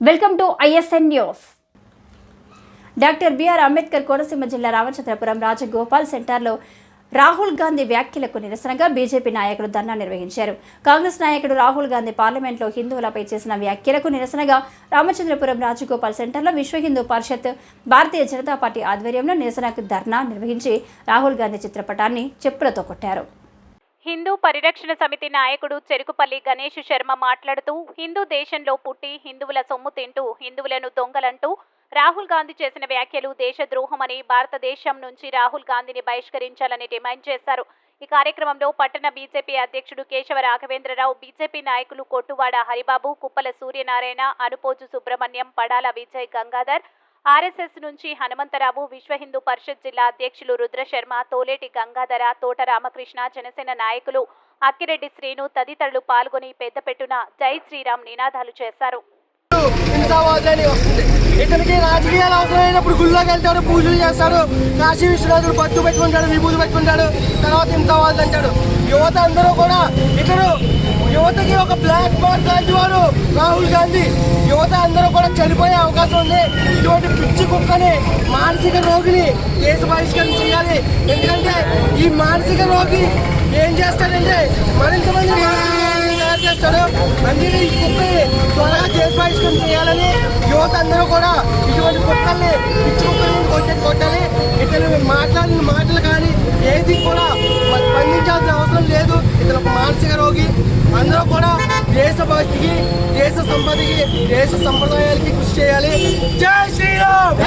Welcome to ISN news. Doctor BR Ambedkar Konaseema జిల్లా రామచంద్రపురం రాజగోపాల్ సెంటర్లో రాహుల్ గాంధీ వ్యాఖ్యలకు నిరసనగా బీజేపీ నాయకులు ధర్నా నిర్వహించారు. కాంగ్రెస్ నాయకుడు రాహుల్ గాంధీ పార్లమెంట్లో హిందువులపై చేసిన వ్యాఖ్యలకు నిరసనగా రామచంద్రపురం రాజగోపాల్ సెంటర్లో విశ్వ హిందూ పరిషత్ భారతీయ జనతా పార్టీ ఆధ్వర్యంలో నిరసనకు ధర్నా నిర్వహించి రాహుల్ గాంధీ చిత్రపటాన్ని చెప్పులతో కొట్టారు. హిందూ పరిరక్షణ సమితి నాయకుడు చెరుకుపల్లి గణేష్ శర్మ మాట్లాడుతూ హిందూ దేశంలో పుట్టి హిందువుల సొమ్ము తింటూ హిందువులను దొంగలంటూ రాహుల్ గాంధీ చేసిన వ్యాఖ్యలు దేశద్రోహమని భారతదేశం నుంచి రాహుల్ గాంధీని బహిష్కరించాలని డిమాండ్ చేశారు. ఈ కార్యక్రమంలో పట్టణ బీజేపీ అధ్యక్షుడు కేశవ రాఘవేంద్రరావు బీజేపీ నాయకులు కొట్టువాడ హరిబాబు కుప్పల సూర్యనారాయణ అనుపోజు సుబ్రహ్మణ్యం పడాల విజయ్ గంగాధర్ ఆర్ఎస్ఎస్ నుంచి హనుమంతరావు విశ్వ హిందూ పరిషత్ జిల్లా అధ్యక్షులు రుద్రశర్మ తోలేటి గంగాధర తోట రామకృష్ణ జనసేన నాయకులు అక్కిరెడ్డి శ్రీను తదితరులు పాల్గొని పెద్దపెట్టున జై శ్రీరామ్ నినాదాలు చేశారు. వస్తుంది. ఇతనికి రాజకీయాలు అవసరమైనప్పుడు గుళ్ళోకి వెళ్తాడు పూజలు చేస్తాడు కాశీ విశ్వనాథుడు పట్టు పెట్టుకుంటాడు విభూతి పెట్టుకుంటాడు తర్వాత హింసావాదులు అంటాడు. యువత అందరూ కూడా ఇతడు యువతకి ఒక బ్లాక్ మార్క్ లాంటి వాడు రాహుల్ గాంధీ. యువత అందరూ కూడా చనిపోయే అవకాశం ఉంది. ఇటువంటి పిచ్చి కుక్కని మానసిక రోగిని కేసు బహిష్కరణ చేయాలి. ఎందుకంటే ఈ మానసిక రోగి ఏం చేస్తాడంటే మరింత మంది తయారు చేస్తాడు. అందుకే ఈ కుక్కని త్వరగా కేసు బహిష్కరణ చేయాలని యువత అందరూ కూడా ఇటువంటి కొట్టాలి ఇచ్చుకుని కొట్టే కొట్టాలి. ఇతను మాట్లాడిన మాటలు కానీ ఏది కూడా స్పందించాల్సిన అవసరం లేదు. ఇతను ఒక మానసిక రోగి. అందరూ కూడా దేశభక్తికి దేశ సంపదకి దేశ సంప్రదాయాలకి కృషి చేయాలి. జై శ్రీరామ్!